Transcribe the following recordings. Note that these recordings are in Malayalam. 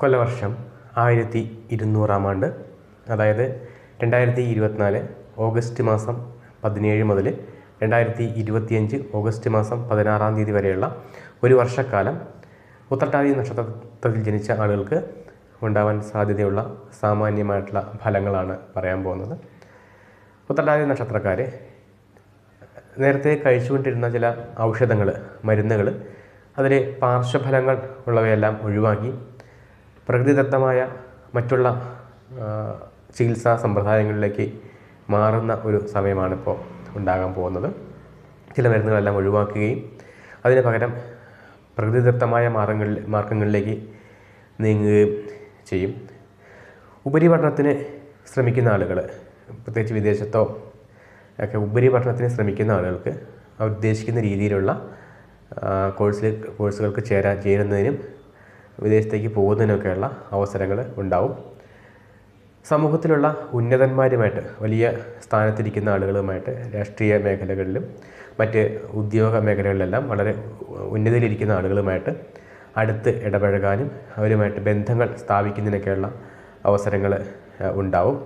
കൊല്ലവർഷം ആയിരത്തി ഇരുന്നൂറാം ആണ്ട്. അതായത് രണ്ടായിരത്തി ഇരുപത്തിനാല് ഓഗസ്റ്റ് മാസം പതിനേഴ് മുതൽ രണ്ടായിരത്തി ഇരുപത്തിയഞ്ച് ഓഗസ്റ്റ് മാസം പതിനാറാം തീയതി വരെയുള്ള ഒരു വർഷക്കാലം ഉത്രട്ടാതി നക്ഷത്രത്തിൽ ജനിച്ച ആളുകൾക്ക് ഉണ്ടാവാൻ സാധ്യതയുള്ള സാമാന്യമായിട്ടുള്ള ഫലങ്ങളാണ് പറയാൻ പോകുന്നത്. ഉത്രട്ടാതി നക്ഷത്രക്കാർ നേരത്തെ കഴിച്ചുകൊണ്ടിരുന്ന ചില ഔഷധങ്ങൾ മരുന്നുകൾ അതിലെ പാർശ്വഫലങ്ങൾ ഉള്ളവയെല്ലാം ഒഴിവാക്കി പ്രകൃതിദത്തമായ മറ്റുള്ള ചികിത്സാ സമ്പ്രദായങ്ങളിലേക്ക് മാറുന്ന ഒരു സമയമാണിപ്പോൾ ഉണ്ടാകാൻ പോകുന്നത്. ചില മരുന്നുകളെല്ലാം ഒഴിവാക്കുകയും അതിന് പകരം പ്രകൃതിദത്തമായ മാർഗങ്ങളിൽ മാർഗങ്ങളിലേക്ക് നീങ്ങുകയും ചെയ്യും. ഉപരിപഠനത്തിന് ശ്രമിക്കുന്ന ആളുകൾ പ്രത്യേകിച്ച് വിദേശത്തോ ഒക്കെ ഉപരിപഠനത്തിന് ശ്രമിക്കുന്ന ആളുകൾക്ക് അവർ ഉദ്ദേശിക്കുന്ന രീതിയിലുള്ള കോഴ്സിൽ കോഴ്സുകൾക്ക് ചേരാൻ ചേരുന്നതിനും വിദേശത്തേക്ക് പോകുന്നതിനൊക്കെയുള്ള അവസരങ്ങൾ ഉണ്ടാവും. സമൂഹത്തിലുള്ള ഉന്നതന്മാരുമായിട്ട് വലിയ സ്ഥാനത്തിരിക്കുന്ന ആളുകളുമായിട്ട് രാഷ്ട്രീയ മേഖലകളിലും മറ്റ് ഉദ്യോഗ മേഖലകളിലെല്ലാം വളരെ ഉന്നതിയിലിരിക്കുന്ന ആളുകളുമായിട്ട് അടുത്ത് ഇടപഴകാനും അവരുമായിട്ട് ബന്ധങ്ങൾ സ്ഥാപിക്കുന്നതിനൊക്കെയുള്ള അവസരങ്ങൾ ഉണ്ടാവും.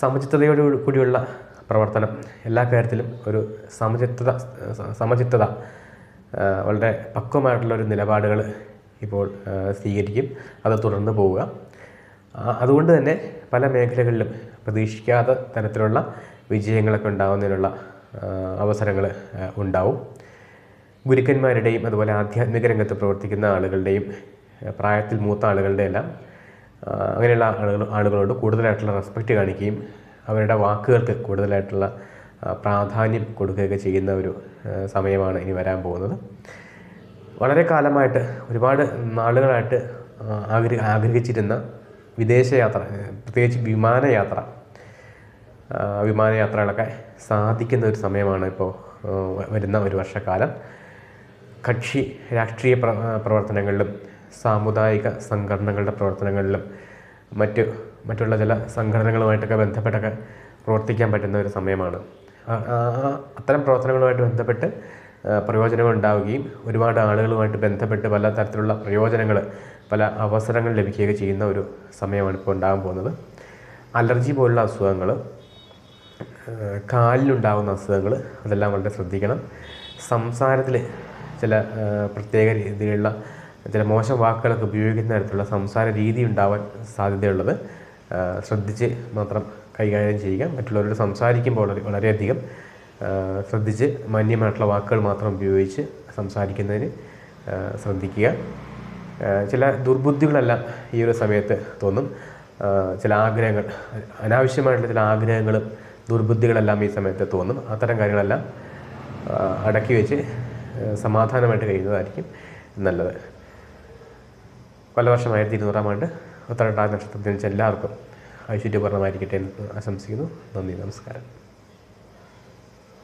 സമചിത്തതയോട് കൂടിയുള്ള പ്രവർത്തനം എല്ലാ കാര്യത്തിലും ഒരു സമചിത്തത സമചിത്തത വളരെ പക്വമായിട്ടുള്ള ഒരു നിലപാടുകൾ ഇപ്പോൾ സ്വീകരിക്കും. അത് തുടർന്ന് പോവുക. അതുകൊണ്ട് തന്നെ പല മേഖലകളിലും പ്രതീക്ഷിക്കാത്ത തരത്തിലുള്ള വിജയങ്ങളൊക്കെ ഉണ്ടാകുന്നതിനുള്ള അവസരങ്ങൾ ഉണ്ടാവും. ഗുരുക്കന്മാരുടെയും അതുപോലെ ആധ്യാത്മിക രംഗത്ത് പ്രവർത്തിക്കുന്ന ആളുകളുടെയും പ്രായത്തിൽ മൂത്ത ആളുകളുടെ എല്ലാം അങ്ങനെയുള്ള ആളുകൾ ആളുകളോട് കൂടുതലായിട്ടുള്ള റെസ്പെക്റ്റ് കാണിക്കുകയും അവരുടെ വാക്കുകൾക്ക് കൂടുതലായിട്ടുള്ള പ്രാധാന്യം കൊടുക്കുകയൊക്കെ ചെയ്യുന്ന ഒരു സമയമാണ് ഇനി വരാൻ പോകുന്നത്. വളരെ കാലമായിട്ട് ഒരുപാട് നാളുകളായിട്ട് ആഗ്ര ആഗ്രഹിച്ചിരുന്ന വിദേശയാത്ര പ്രത്യേകിച്ച് വിമാനയാത്ര വിമാനയാത്രകളൊക്കെ സാധിക്കുന്ന ഒരു സമയമാണ് ഇപ്പോൾ വരുന്ന ഒരു വർഷക്കാലം. കക്ഷി രാഷ്ട്രീയ പ്ര പ്രവർത്തനങ്ങളിലും സാമുദായിക സംഘടനകളുടെ പ്രവർത്തനങ്ങളിലും മറ്റ് മറ്റുള്ള ചില സംഘടനകളുമായിട്ടൊക്കെ ബന്ധപ്പെട്ടൊക്കെ പ്രവർത്തിക്കാൻ പറ്റുന്ന ഒരു സമയമാണ്. അത്തരം പ്രവർത്തനങ്ങളുമായിട്ട് ബന്ധപ്പെട്ട് പ്രയോജനങ്ങൾ ഉണ്ടാവുകയും ഒരുപാട് ആളുകളുമായിട്ട് ബന്ധപ്പെട്ട് പല തരത്തിലുള്ള പ്രയോജനങ്ങൾ പല അവസരങ്ങൾ ലഭിക്കുകയൊക്കെ ചെയ്യുന്ന ഒരു സമയമാണ് ഇപ്പോൾ ഉണ്ടാകാൻ പോകുന്നത്. അലർജി പോലുള്ള അസുഖങ്ങൾ കാലിലുണ്ടാകുന്ന അസുഖങ്ങൾ അതെല്ലാം വളരെ ശ്രദ്ധിക്കണം. സംസാരത്തിൽ ചില പ്രത്യേക രീതിയിലുള്ള ചില മോശം വാക്കുകളൊക്കെ ഉപയോഗിക്കുന്ന തരത്തിലുള്ള സംസാര രീതി ഉണ്ടാവാൻ സാധ്യതയുള്ളത് ശ്രദ്ധിച്ച് മാത്രം കൈകാര്യം ചെയ്യുക. മറ്റുള്ളവരോട് സംസാരിക്കുമ്പോൾ വളരെ വളരെയധികം ശ്രദ്ധിച്ച് മാന്യമായിട്ടുള്ള വാക്കുകൾ മാത്രം ഉപയോഗിച്ച് സംസാരിക്കുന്നതിന് ശ്രദ്ധിക്കുക. ചില ദുർബുദ്ധികളല്ല ഈ ഒരു സമയത്ത് തോന്നും. ചില ആഗ്രഹങ്ങൾ അനാവശ്യമായിട്ടുള്ള ചില ആഗ്രഹങ്ങളും ദുർബുദ്ധികളെല്ലാം ഈ സമയത്ത് തോന്നും. അത്തരം കാര്യങ്ങളെല്ലാം അടക്കി വെച്ച് സമാധാനമായിട്ട് കഴിയുന്നതായിരിക്കും നല്ലത്. കൊല്ലവർഷം ആയിരത്തി ഇരുന്നൂറാം ആണ്ട് ഉത്തരട്ടാതി നക്ഷത്രത്തിൽ ജനിച്ച എല്ലാവർക്കും ഐശ്വര്യപൂർണമായിരിക്കട്ടെ എന്ന് ആശംസിക്കുന്നു. നന്ദി നമസ്കാരം.